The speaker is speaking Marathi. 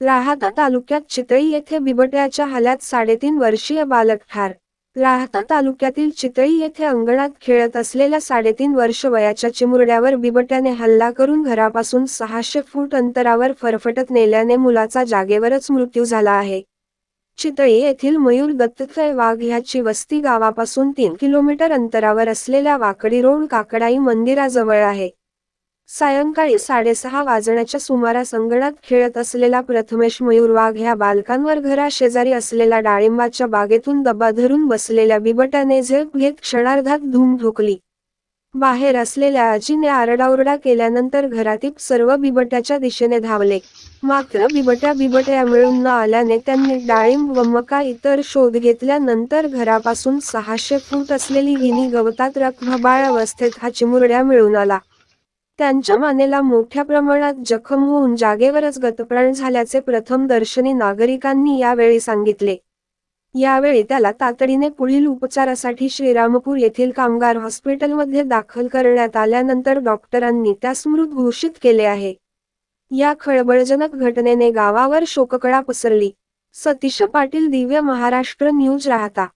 राहाता तालुक्यात चितळी येथे बिबट्याच्या हाल्यात साडेतीन वर्षीय बालक ठार. राहता तालुक्यातील चितळी येथे अंगणात खेळत असलेल्या साडेतीन वर्ष वयाच्या चिमुरड्यावर बिबट्याने हल्ला करून घरापासून सहाशे फूट अंतरावर फरफटत नेल्याने मुलाचा जागेवरच मृत्यू झाला आहे. चितळी येथील मयूर दत्तत्रय वाघ ह्याची वस्ती गावापासून तीन किलोमीटर अंतरावर असलेल्या वाकडी रोड काकडाई मंदिराजवळ आहे. सायंकाळी साडेसहा वाजण्याच्या सुमारास अंगणात खेळत असलेला प्रथमेश मयूर वाघ ह्या बालकांवर घराशेजारी असलेल्या डाळिंबाच्या बागेतून दबा धरून बसलेल्या बिबट्याने झेप घेत क्षणार्धात धूम ठोकली. बाहेर असलेल्या आजीने आरडाओरडा केल्यानंतर घरातील सर्व बिबट्याच्या दिशेने धावले. मात्र बिबट्या बिबट्या मिळून न आल्याने त्यांनी डाळिंब व मका इतर शोध घेतल्यानंतर घरापासून सहाशे फूट असलेली हिनी गवतात रखबाळ अवस्थेत हा चिमुरड्या मिळून आला. त्यांच्या मानेला मोठ्या प्रमाणात जखम होऊन जागेवरच गतप्राण झाल्याचे प्रथम दर्शनी नागरिकांनी यावेळी सांगितले. यावेळी त्याला तातडीने पुढील उपचारासाठी श्रीरामपूर येथील कामगार हॉस्पिटलमध्ये दाखल करण्यात आल्यानंतर डॉक्टरांनी त्यास मृत घोषित केले आहे. या खळबळजनक घटनेने गावावर शोककळा पसरली. सतीश पाटील दिव्य महाराष्ट्र न्यूज राहता.